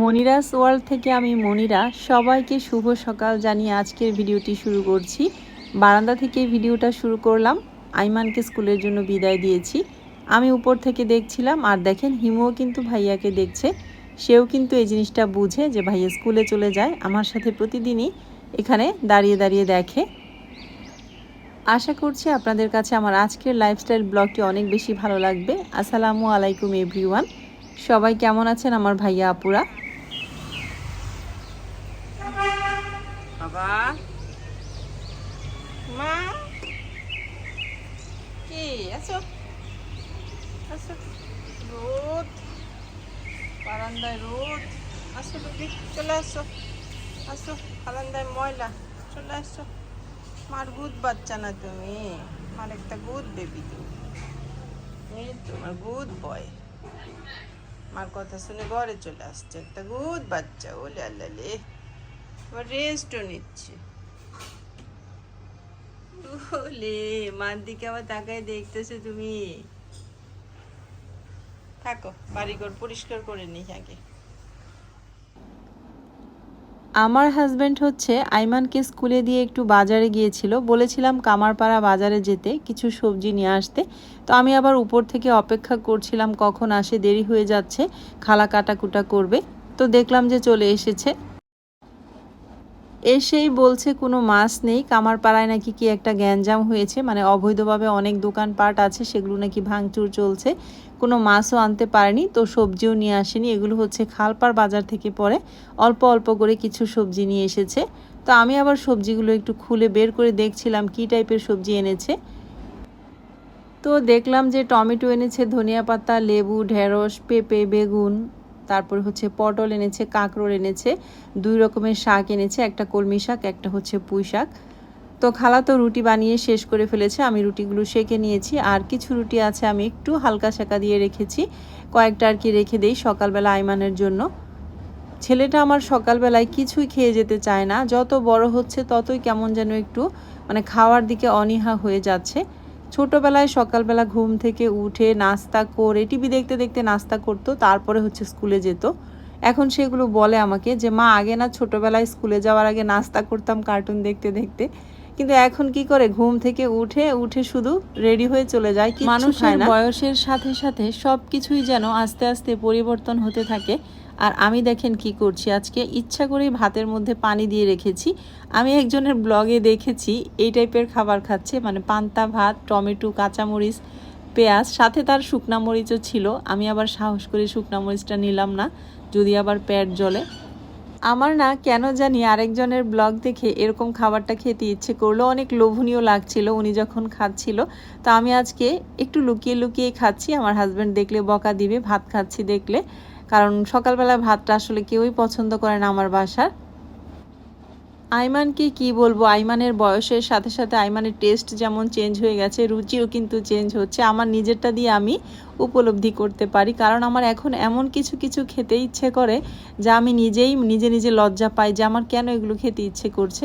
Monira's world থেকে আমি মনিরা। সবাইকে শুভ সকাল জানিয়ে আজকের ভিডিওটি শুরু করছি। বারান্দা থেকে ভিডিওটা শুরু করলাম। আইমানকে স্কুলের জন্য বিদায় দিয়েছি। আমি উপর থেকে দেখছিলাম, আর দেখেন হিমুও কিন্তু ভাইয়াকে দেখছে। সেও কিন্তু এই জিনিসটা বুঝে যে ভাইয়া স্কুলে চলে যায়। আমার সাথে প্রতিদিনই এখানে দাঁড়িয়ে দাঁড়িয়ে দেখে। আশা করছি আপনাদের কাছে আমার আজকের লাইফস্টাইল ব্লগটি অনেক বেশি ভালো লাগবে। আসসালামু আলাইকুম এভরিওয়ান সবাই কেমন আছেন আমার ভাইয়া আপুরা? বাবা। ময়লা। চলে আসো। মার গুদ বাচ্চা না তুমি। মার একটা গুদ বেবি তুমি। এই তোমার গুদ বয়। মার কথা শুনে ঘরে চলে আসছে। একটা গুদ বাচ্চা, ওলে আল্লালে রেস্টও নিচ্ছে। ওলে মার দিকে আবার তাকায় দেখতেছো তুমি। থাকো, বাড়িঘর পরিষ্কার করে নিই আগে। আমার হাজব্যান্ড হচ্ছে আইমানকে স্কুলে দিয়ে একটু বাজারে গিয়েছিল। বলেছিলাম কামারপাড়া বাজারে যেতে, কিছু সবজি নিয়ে আসতে। তো আমি আবার উপর থেকে অপেক্ষা করছিলাম কখন আসে, দেরি হয়ে যাচ্ছে খালা কাটাকুটা করবে। তো দেখলাম যে চলে এসেছে। এসেই বলছে, কোনো মাছ নেই। কামারপাড়ায় নাকি কি একটা গ্যাঞ্জাম হয়েছে? মানে অবৈধভাবে অনেক দোকানপাট আছে, সেগুলো নাকি ভাঙচুর চলছে। কোনো মাছও আনতে পারেনি, তো সবজিও নিয়ে আসেনি। এগুলো হচ্ছে খালপাড় বাজার থেকে পরে অল্প অল্প করে কিছু সবজি নিয়ে এসেছে। তো আমি আবার সবজিগুলো একটু খুলে বের করে দেখছিলাম, কি টাইপের সবজি এনেছে। তো দেখলাম যে টমেটো এনেছে, ধনিয়া পাতা, লেবু, ঢেঁড়স, পেঁপে, বেগুন। তারপর হচ্ছে পটল এনেছে, কাঁকরোল এনেছে, দুই রকমের শাক এনেছে, একটা কলমি শাক, একটা হচ্ছে পুঁই শাক। তো খালা তো রুটি বানিয়ে শেষ করে ফেলেছে, আমি রুটিগুলো সেকে নিয়েছি। আর কিছু রুটি আছে আমি একটু হালকা শাকা দিয়ে রেখেছি, কয়েকটা আর কি রেখে দেই সকালবেলা আইমানের জন্য। ছেলেটা আমার সকালবেলায় কিছুই খেয়ে যেতে চায় না, যত বড় হচ্ছে ততই কেমন যেন একটু মানে খাওয়ার দিকে অনীহা হয়ে যাচ্ছে। ছোটোবেলায় সকালবেলা ঘুম থেকে উঠে নাস্তা করে, টিভি দেখতে দেখতে নাস্তা করতো, তারপরে হচ্ছে স্কুলে যেত। এখন সেগুলো বলে আমাকে যে, মা, আগে না ছোটোবেলায় স্কুলে যাওয়ার আগে নাস্তা করতাম, কার্টুন দেখতে দেখতে। কিন্তু এখন কি করে? ঘুম থেকে উঠে উঠে শুধু রেডি হয়ে চলে যায় কি মানুষের বয়সের সাথে সাথে সব কিছুই যেন আস্তে আস্তে পরিবর্তন হতে থাকে। আর আমি দেখেন কি করছি? আজকে ইচ্ছা করেই ভাতের মধ্যে পানি দিয়ে রেখেছি। আমি একজনের ব্লগে দেখেছি এই টাইপের খাবার খাচ্ছে। মানে পান্তা ভাত টমেটো কাঁচামরিচ পেঁয়াজ সাথে তার শুকনা মরিচও ছিল। আমি আবার সাহস করে শুকনা মরিচটা নিলাম না যদি আবার পেট জ্বলে। আমার না কেন জানি আরেকজনের ব্লগ দেখে এরকম খাবারটা খেতে ইচ্ছে করল, অনেক লোভনীয় লাগছিল উনি যখন খাচ্ছিল। তো আমি আজকে একটু লুকিয়ে লুকিয়ে খাচ্ছি, আমার হাজব্যান্ড দেখলে বকা দিবে, ভাত খাচ্ছি দেখলে। কারণ সকালবেলা ভাতটা আসলে কেউই পছন্দ করে না আমার বাসার। আইমানকে কি বলব? আইমানের বয়সের সাথে সাথে আইমানের টেস্ট যেমন চেঞ্জ হয়ে গেছে, রুচিও কিন্তু চেঞ্জ হচ্ছে। আমার নিজেরটা দিয়ে আমি উপলব্ধি করতে পারি। কারণ আমার এখন এমন কিছু কিছু খেতে ইচ্ছে করে যা আমি নিজেই, নিজে নিজে লজ্জা পাই যে আমার কেন এগুলো খেতে ইচ্ছে করছে।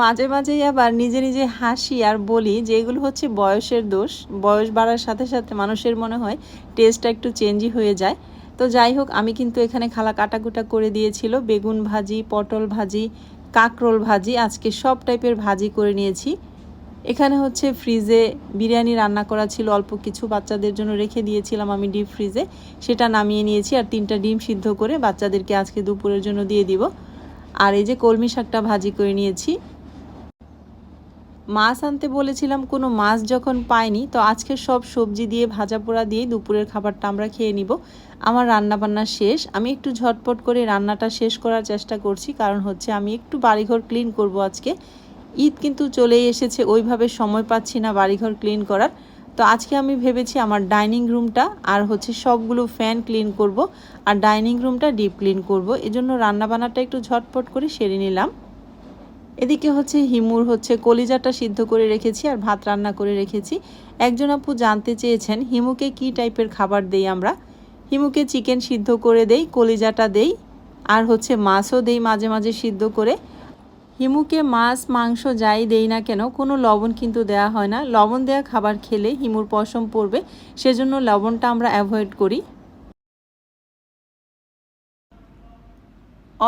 মাঝে, মাঝেই আবার নিজে নিজে হাসি আর বলি যে এগুলো হচ্ছে বয়সের দোষ। বয়স বাড়ার সাথে সাথে মানুষের মনে হয় টেস্টটা একটু চেঞ্জই হয়ে যায়। তো যাই হোক, আমি কিন্তু এখানে খালা কাটাকুটা করে দিয়েছিল। বেগুন ভাজি, পটল ভাজি কাকরোল ভাজি। আজকে সব টাইপের ভাজি করে নিয়েছি। এখানে হচ্ছে ফ্রিজে বিরিয়ানি রান্না করা ছিল। অল্প কিছু বাচ্চাদের জন্য রেখে দিয়েছিলাম আমি ডিপ ফ্রিজে। সেটা নামিয়ে নিয়েছি আর তিনটা ডিম সিদ্ধ করে বাচ্চাদেরকে আজকে দুপুরের জন্য দিয়ে দিব। আর এই যে কলমি শাকটা ভাজি করে নিয়েছি। মাছ আনতে বলেছিলাম, কোনো মাছ যখন পাইনি, তো আজকে সব সবজি দিয়ে, ভাজা পোড়া দিয়ে দুপুরের খাবারটা আমরা খেয়ে নিব। আমার রান্না বান্না শেষ। আমি একটু ঝটপট করে রান্নাটা শেষ করার চেষ্টা করছি, কারণ হচ্ছে আমি একটু বাড়িঘর ক্লিন করব আজকে। ঈদ কিন্তু চলেই এসেছে, ওইভাবে সময় পাচ্ছি না বাড়িঘর ক্লিন করার। তো আজকে আমি ভেবেছি আমার ডাইনিং রুমটা আর হচ্ছে সবগুলো ফ্যান ক্লিন করব আর ডাইনিং রুমটা ডিপ ক্লিন করব। এজন্য রান্নাবান্নাটা একটু ঝটপট করে সেরে নিলাম। এদিকে হচ্ছে হিমুর হচ্ছে কলিজাটা সিদ্ধ করে রেখেছি আর ভাত রান্না করে রেখেছি। একজন আপু জানতে চেয়েছেন, হিমুকে কি টাইপের খাবার দেই আমরা? হিমুকে চিকেন সিদ্ধ করে দেই, কলিজাটা দেই, আর হচ্ছে মাছও দেই মাঝে মাঝে সিদ্ধ করে। হিমুকে মাছ, মাংস যাই দেই না কেন, কোনো লবণ কিন্তু দেয়া হয় না। লবণ দেয়া খাবার খেলে হিমুর পশম পড়বে, সেজন্য লবণটা আমরা অ্যাভয়েড করি।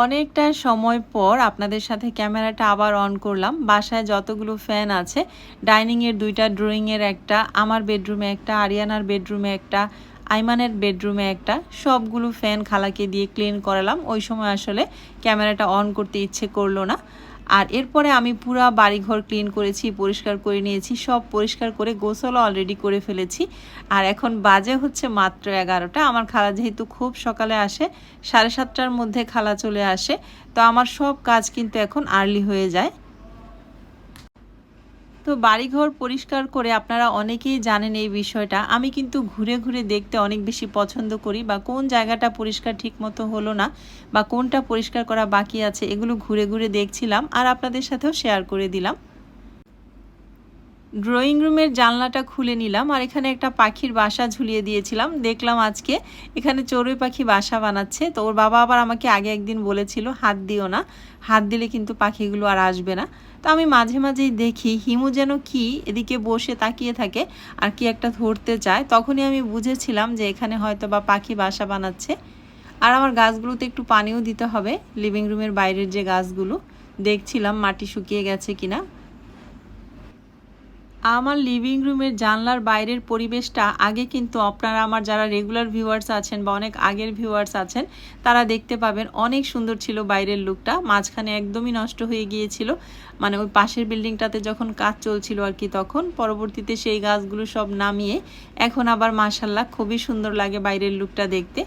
অনেকটা সময় পর আপনাদের সাথে ক্যামেরাটা আবার অন করলাম। বাসায় যতগুলো ফ্যান আছে ডাইনিংয়ের দুইটা ড্রয়িংয়ের একটা, আমার বেডরুমে একটা আরিয়ানার বেডরুমে একটা আইমানের বেডরুমে একটা, সবগুলো ফ্যান খালাকে দিয়ে ক্লিন করালাম। ওই সময় আসলে ক্যামেরাটা অন করতে ইচ্ছে করল না। আর এরপরে আমি পুরা বাড়িঘর ক্লিন করেছি, পরিষ্কার করে নিয়েছি, সব পরিষ্কার করে গোসলও অলরেডি করে ফেলেছি। আর এখন বাজে হচ্ছে মাত্র এগারোটা। আমার খালা যেহেতু খুব সকালে আসে, সাড়ে সাতটার মধ্যে খালা চলে আসে, তো আমার সব কাজ কিন্তু এখন আর্লি হয়ে যায়। তো বাড়িঘর পরিষ্কার করে আপনারা অনেকেই জানেন এই বিষয়টা। আমি কিন্তু ঘুরে ঘুরে দেখতে অনেক বেশি পছন্দ করি বা কোন জায়গাটা পরিষ্কার ঠিকমতো হলো না বা কোনটা পরিষ্কার করা বাকি আছে এগুলো ঘুরে ঘুরে দেখছিলাম আর আপনাদের সাথেও শেয়ার করে দিলাম। ড্রয়িং রুমের জানলাটা খুলে নিলাম আর এখানে একটা পাখির বাসা ঝুলিয়ে দিয়েছিলাম। দেখলাম আজকে এখানে চড়ুই পাখি বাসা বানাচ্ছে। তো ওর বাবা আবার আমাকে আগে একদিন বলেছিল, হাত দিও না, হাত দিলে কিন্তু পাখিগুলো আর আসবে না। তো আমি মাঝে মাঝেই দেখি হিমু যেন কি এদিকে বসে তাকিয়ে থাকে আর কি একটা ধরতে চায়। তখনই আমি বুঝেছিলাম যে এখানে হয়তো বা পাখি বাসা বানাচ্ছে। আর আমার গাছগুলোতে একটু পানিও দিতে হবে লিভিং রুমের বাইরের যে গাছগুলো, দেখছিলাম মাটি শুকিয়ে গেছে কিনা। আমার লিভিং রুমের জানলার বাইরের পরিবেশটা, আগে কিন্তু আপনারা আমার যারা রেগুলার ভিউয়ার্স আছেন বা অনেক আগের ভিউয়ার্স আছেন, তারা দেখতে পাবেন অনেক সুন্দর ছিল বাইরের লুকটা মাঝখানে একদমই নষ্ট হয়ে গিয়েছিল। মানে ওই পাশের বিল্ডিংটাতে যখন কাজ চলছিল আর কি তখন, পরবর্তীতে সেই গাছগুলো সব নামিয়ে, এখন আবার মাসাল্লাহ খুবই সুন্দর লাগে বাইরের লুকটা দেখতে।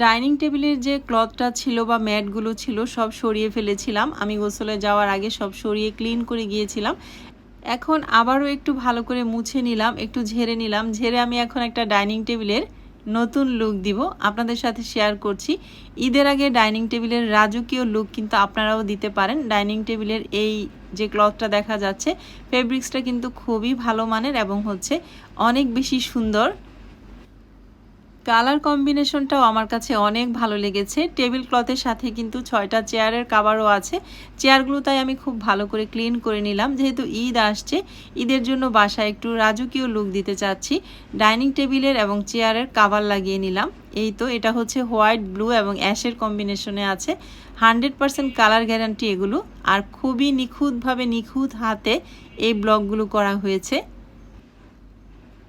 ডাইনিং টেবিলের যে ক্লথটা ছিল বা ম্যাটগুলো ছিল, সব সরিয়ে ফেলেছিলাম। আমি গোসলে যাওয়ার আগে সব সরিয়ে ক্লিন করে গিয়েছিলাম। এখন আবারও একটু ভালো করে মুছে নিলাম, একটু ঝেড়ে নিলাম। ঝেড়ে আমি এখন একটা ডাইনিং টেবিলের নতুন লুক দিব। আপনাদের সাথে শেয়ার করছি। ঈদের আগে ডাইনিং টেবিলের রাজকীয় লুক কিন্তু আপনারাও দিতে পারেন। ডাইনিং টেবিলের এই যে ক্লথটা দেখা যাচ্ছে, ফেব্রিক্সটা কিন্তু খুবই ভালো মানের এবং হচ্ছে অনেক বেশি সুন্দর। কালার কম্বিনেশনটাও আমার কাছে অনেক ভালো লেগেছে। টেবিল ক্লথের সাথে কিন্তু ছয়টা চেয়ারের কাভারও আছে। চেয়ারগুলো তাই আমি খুব ভালো করে ক্লিন করে নিলাম। যেহেতু ঈদ আসছে, ঈদের জন্য বাসায় একটু রাজকীয় লুক দিতে চাচ্ছি। ডাইনিং টেবিলের এবং চেয়ারের কাভার লাগিয়ে নিলাম। এই তো, এটা হচ্ছে হোয়াইট, ব্লু এবং অ্যাশের কম্বিনেশনে আছে। হান্ড্রেড পারসেন্ট কালার গ্যারান্টি এগুলো। আর খুবই নিখুঁতভাবে নিখুঁত হাতে এই ব্লকগুলো করা হয়েছে।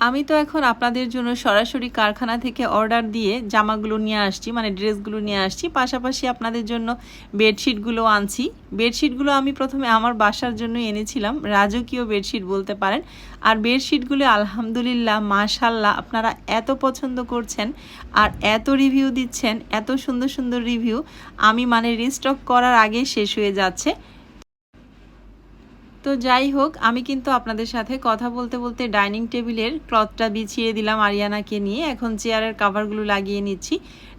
আমি তো এখন আপনাদের জন্য সরাসরি কারখানা থেকে অর্ডার দিয়ে জামাগুলো নিয়ে আসছি মানে ড্রেসগুলো নিয়ে আসছি। পাশাপাশি আপনাদের জন্য বেডশিটগুলো আনছি। বেডশিটগুলো আমি প্রথমে আমার বাসার জন্য এনেছিলাম, রাজকীয় বেডশিট বলতে পারেন। আর বেডশিটগুলো আলহামদুলিল্লাহ মাশাল্লাহ আপনারা এত পছন্দ করছেন আর এত রিভিউ দিচ্ছেন, এত সুন্দর সুন্দর রিভিউ আমি মানে রিস্টক করার আগে শেষ হয়ে যাচ্ছে। তো যাই হোক, আমি কিন্তু আপনাদের সাথে কথা বলতে বলতে ডাইনিং টেবিলের ক্লথটা বিছিয়ে দিলাম আরিয়ানাকে নিয়ে। এখন চেয়ারের কাভারগুলো লাগিয়ে নিচ্ছি।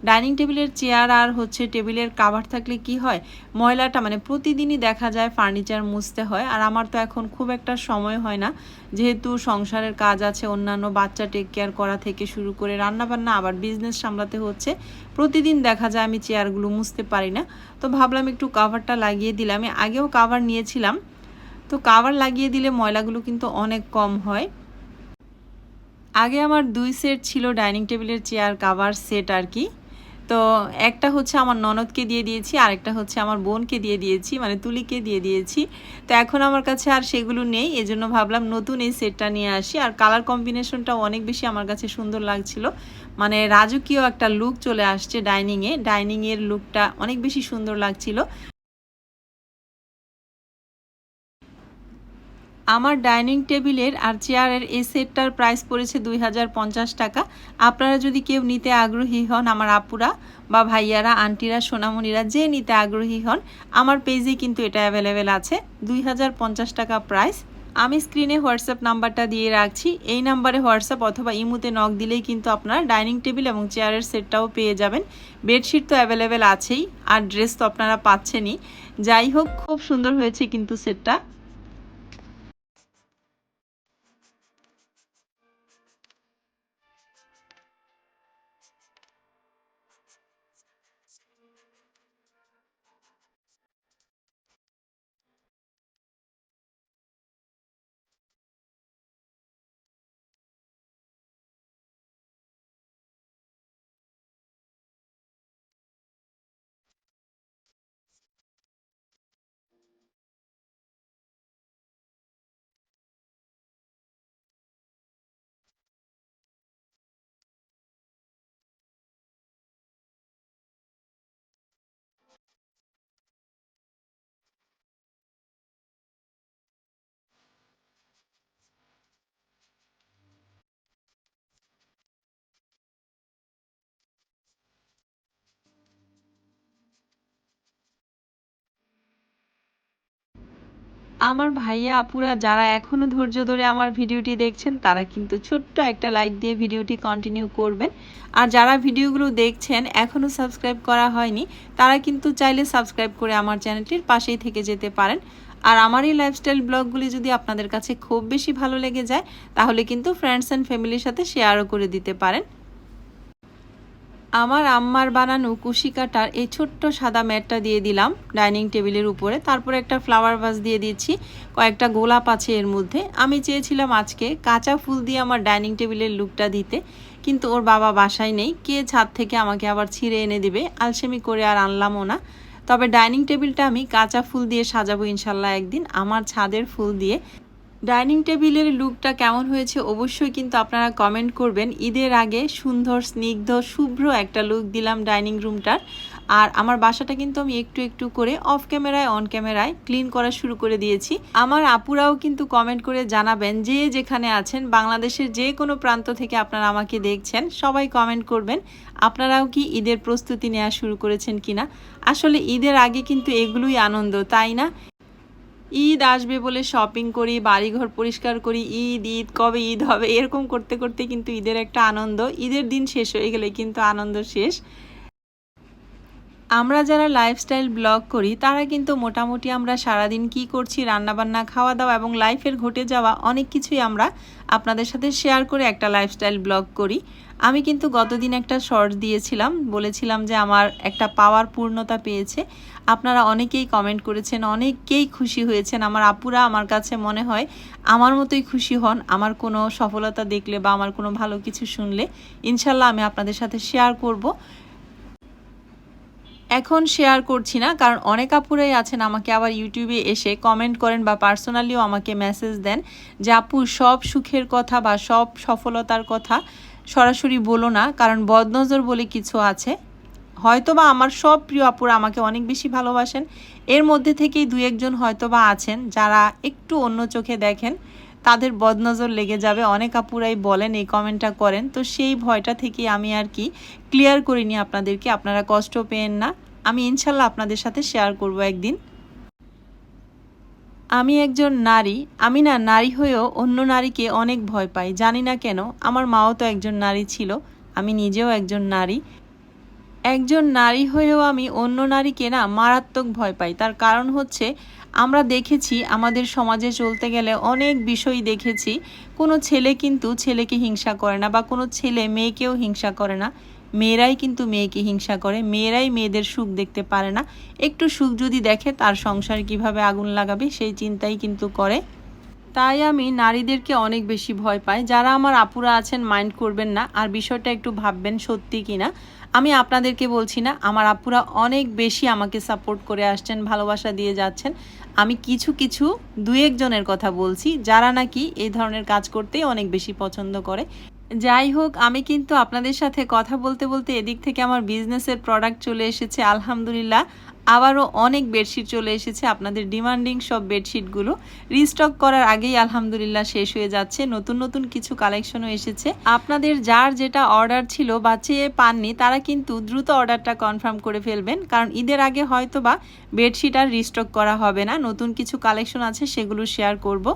ডাইনিং টেবিলের চেয়ার আর হচ্ছে টেবিলের কাভার থাকলে কি হয়? ময়লাটা মানে প্রতিদিনই দেখা যায় ফার্নিচার মুছতে হয়। আর আমার তো এখন খুব একটা সময় হয় না। যেহেতু সংসারের কাজ আছে, অন্যান্য বাচ্চা টেক কেয়ার করা থেকে শুরু করে রান্নাবান্না, আবার বিজনেস সামলাতে হচ্ছে। প্রতিদিন দেখা যায় আমি চেয়ারগুলো মুছতে পারি না। তো ভাবলাম একটু কাভারটা লাগিয়ে দিলাম। আমি আগেও কাভার নিয়েছিলাম। তো কাভার লাগিয়ে দিলে ময়লাগুলো কিন্তু অনেক কম হয়। আগে আমার দুই সেট ছিল ডাইনিং টেবিলের চেয়ার কাভার সেট আর কি। তো একটা হচ্ছে আমার ননদকে দিয়ে দিয়েছি আর একটা হচ্ছে আমার বোনকে দিয়ে দিয়েছি মানে তুলিকে দিয়ে দিয়েছি। তো এখন আমার কাছে আর সেগুলো নেই, এজন্য ভাবলাম নতুন এই সেটটা নিয়ে আসি। আর কালার কম্বিনেশনটা অনেক বেশি আমার কাছে সুন্দর লাগছিল। মানে রাজকীয় একটা লুক চলে আসছে ডাইনিংয়ে, ডাইনিংয়ের লুকটা অনেক বেশি সুন্দর লাগছিল। আমার ডাইনিং টেবিলের আর চেয়ারের এই সেটটার প্রাইস পড়েছে দুই হাজার পঞ্চাশ টাকা। আপনারা যদি কেউ নিতে আগ্রহী হন, আমার আপুরা বা ভাইয়ারা, আন্টিরা, সোনামণিরা যে নিতে আগ্রহী হন, আমার পেজে কিন্তু এটা অ্যাভেলেবেল আছে, দুই হাজার পঞ্চাশ টাকা প্রাইস আমি স্ক্রিনে হোয়াটসঅ্যাপ নাম্বারটা দিয়ে রাখছি। এই নাম্বারে হোয়াটসঅ্যাপ অথবা ইমুতে নক দিলেই কিন্তু আপনার ডাইনিং টেবিল এবং চেয়ারের সেটটাও পেয়ে যাবেন। বেডশিট তো অ্যাভেলেবেল আছেই, আর ড্রেস তো আপনারা পাচ্ছেনই। যাই হোক, খুব সুন্দর হয়েছে কিন্তু সেটটা। আমার ভাইয়া, আপুরা যারা এখনও ধৈর্য ধরে আমার ভিডিওটি দেখছেন, তারা কিন্তু ছোট্ট একটা লাইক দিয়ে ভিডিওটি কন্টিনিউ করবেন। আর যারা ভিডিওগুলো দেখছেন, এখনও সাবস্ক্রাইব করা হয়নি, তারা কিন্তু চাইলে সাবস্ক্রাইব করে আমার চ্যানেলটির পাশেই থেকে যেতে পারেন। আর আমার এই লাইফস্টাইল ব্লগগুলি যদি আপনাদের কাছে খুব বেশি ভালো লেগে যায়, তাহলে কিন্তু ফ্রেন্ডস অ্যান্ড ফ্যামিলির সাথে শেয়ারও করে দিতে পারেন। আমার আম্মার বানানো কুশি কাটার এই ছোট্ট সাদা ম্যাটটা দিয়ে দিলাম ডাইনিং টেবিলের উপরে। তারপরে একটা ফ্লাওয়ার ভাস দিয়ে দিয়েছি, কয়েকটা গোলাপ আছে এর মধ্যে। আমি চেয়েছিলাম আজকে কাঁচা ফুল দিয়ে আমার ডাইনিং টেবিলের লুকটা দিতে, কিন্তু ওর বাবা বাসায় নেই। কে ছাদ থেকে আমাকে আবার ছিঁড়ে এনে দিবে? আলসেমি করে আর আনলামও না। তবে ডাইনিং টেবিলটা আমি কাঁচা ফুল দিয়ে সাজাবো ইনশাল্লাহ একদিন। আমার ছাদের ফুল দিয়ে ডাইনিং টেবিলের লুকটা কেমন হয়েছে অবশ্যই কিন্তু আপনারা কমেন্ট করবেন। ঈদের আগে সুন্দর, স্নিগ্ধ, শুভ্র একটা লুক দিলাম ডাইনিং রুমটার। আর আমার বাসাটা কিন্তু আমি একটু একটু করে অফ ক্যামেরায়, অন ক্যামেরায় ক্লিন করা শুরু করে দিয়েছি। আমার আপুরাও কিন্তু কমেন্ট করে জানাবেন যে যেখানে আছেন, বাংলাদেশের যে কোনো প্রান্ত থেকে আপনারা আমাকে দেখছেন, সবাই কমেন্ট করবেন, আপনারাও কি ঈদের প্রস্তুতি নেওয়া শুরু করেছেন কিনা? আসলে ঈদের আগে কিন্তু এগুলোই আনন্দ, তাই না? ঈদ আসবে বলে শপিং করি, বাড়িঘর পরিষ্কার করি, ঈদ ঈদ, কবে ঈদ হবে, এরকম করতে করতে কিন্তু ঈদের একটা আনন্দ। ঈদের দিন শেষ হয়ে গেলে কিন্তু আনন্দ শেষ। আমরা যারা লাইফস্টাইল ব্লগ করি, তারা কিন্তু মোটামুটি আমরা সারাদিন কি করছি, রান্নাবান্না খাওয়া দাওয়া এবং লাইফের ঘটে যাওয়া অনেক কিছুই আমরা আপনাদের সাথে শেয়ার করে একটা লাইফস্টাইল ব্লগ করি। আমি কিন্তু গতদিন একটা শর্ট দিয়েছিলাম, বলেছিলাম যে আমার একটা পাওয়ার পূর্ণতা পেয়েছে। আপনারা অনেকেই কমেন্ট করেছেন, অনেকেই খুশি হয়েছেন। আমার আপুরা আমার কাছে মনে হয় আমার মতোই খুশি হন, আমার কোনো সফলতা দেখলে বা আমার কোনো ভালো কিছু শুনলে। ইনশাল্লাহ আমি আপনাদের সাথে শেয়ার করব। এখন শেয়ার করছি না, কারণ অনেক আপুরাই আছেন আমাকে আবার ইউটিউবে এসে কমেন্ট করেন বা পার্সোনালিও আমাকে মেসেজ দেন যে, আপু, সব সুখের কথা বা সব সফলতার কথা সরাসরি বলো না, কারণ বদনজর বলে কিছু আছে। হয়তো বা আমার সব প্রিয় আপুরা আমাকে অনেক বেশি ভালোবাসেন। এর মধ্যে থেকেই দু একজন হয়তো বা আছেন, যারা একটু অন্য চোখে দেখেন। তাদের বদনজর লেগে যাবে, অনেক আপুরাই বলেন, এই কমেন্টটা করেন। তো সেই ভয়টা থেকে আমি আর কি ক্লিয়ার করিনি আপনাদেরকে, আপনারা কষ্ট পেয়েন না। আমি ইনশাল্লাহ আপনাদের সাথে শেয়ার করব একদিন। আমি একজন নারী, আমি না নারী হয়েও অন্য নারীকে অনেক ভয় পাই, জানি না কেন। আমার মাও তো একজন নারী ছিল, আমি নিজেও একজন নারী। একজন নারী হয়েও আমি অন্য নারীকে না মারাত্মক ভয় পাই। তার কারণ হচ্ছে, আমরা দেখেছি, আমাদের সমাজে চলতে গেলে অনেক বিষয় দেখেছি। কোনো ছেলে কিন্তু ছেলেকে হিংসা করে না বা কোনো ছেলে মেয়েকেও হিংসা করে না। মেয়েরাই কিন্তু মেয়েকে হিংসা করে, মেয়েরাই মেয়েদের সুখ দেখতে পারে না। একটু সুখ যদি দেখে, তার সংসার কীভাবে আগুন লাগাবে, সেই চিন্তাই কিন্তু করে। তাই আমি নারীদেরকে অনেক বেশি ভয় পাই। যারা আমার আপুরা আছেন, মাইন্ড করবেন না। আর বিষয়টা একটু ভাববেন সত্যি কিনা আমি আপনাদেরকে বলছি না, আমার আপুরা অনেক বেশি আমাকে সাপোর্ট করে আসছেন, ভালোবাসা দিয়ে যাচ্ছেন। আমি কিছু কিছু দু একজনের কথা বলছি, যারা নাকি এই ধরনের কাজ করতেই অনেক বেশি পছন্দ করে। যাই হোক, আমি কিন্তু আপনাদের সাথে কথা বলতে বলতে এদিক থেকে আমার বিজনেসের প্রোডাক্ট চলে এসেছে, আলহামদুলিল্লাহ। আবারও অনেক বেডশিট চলে এসেছে, আপনাদের ডিমান্ডিং সব বেডশিটগুলো রিস্টক করার আগেই আলহামদুলিল্লাহ শেষ হয়ে যাচ্ছে, নতুন নতুন কিছু কালেকশনও এসেছে। আপনাদের যার যেটা অর্ডার ছিল বা চেয়ে পাননি, তারা কিন্তু দ্রুত অর্ডারটা কনফার্ম করে ফেলবেন, কারণ ঈদের আগে হয়তো বা বেডশিট আর রিস্টক করা হবে না। নতুন কিছু কালেকশন আছে, সেগুলো শেয়ার করব।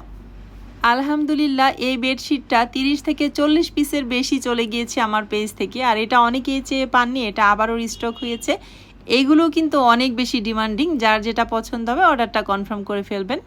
আলহামদুলিল্লাহ, এই বেডশিটটা তিরিশ থেকে চল্লিশ পিসের বেশি চলে গিয়েছে আমার পেজ থেকে। আর এটা অনেকেই চেয়ে পাননি, এটা আবারও স্টক হয়েছে। এইগুলো কিন্তু অনেক বেশি ডিমান্ডিং যার যেটা পছন্দ হবে অর্ডারটা কনফার্ম করে ফেলবেন।